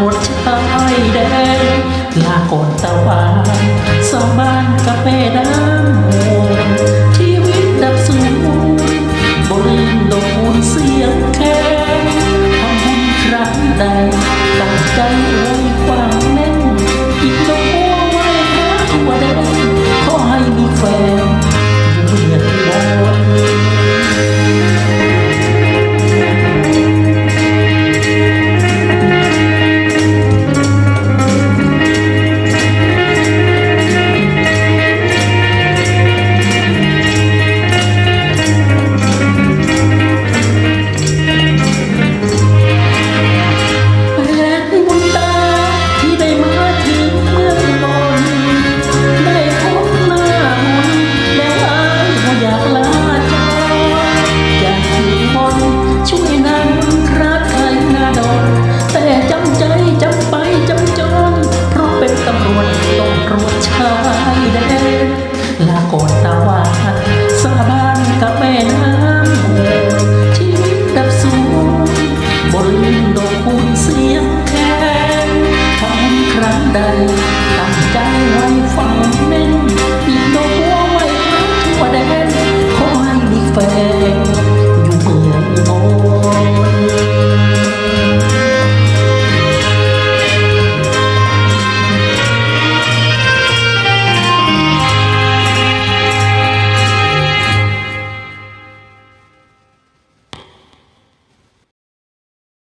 รดชายแดงลากนตะวันสองบ้านกาแฟน้ำโมชีวิตดับสูงบรินโลกูนเสียงแค่ทำบุญครั้งใดตั้งใจ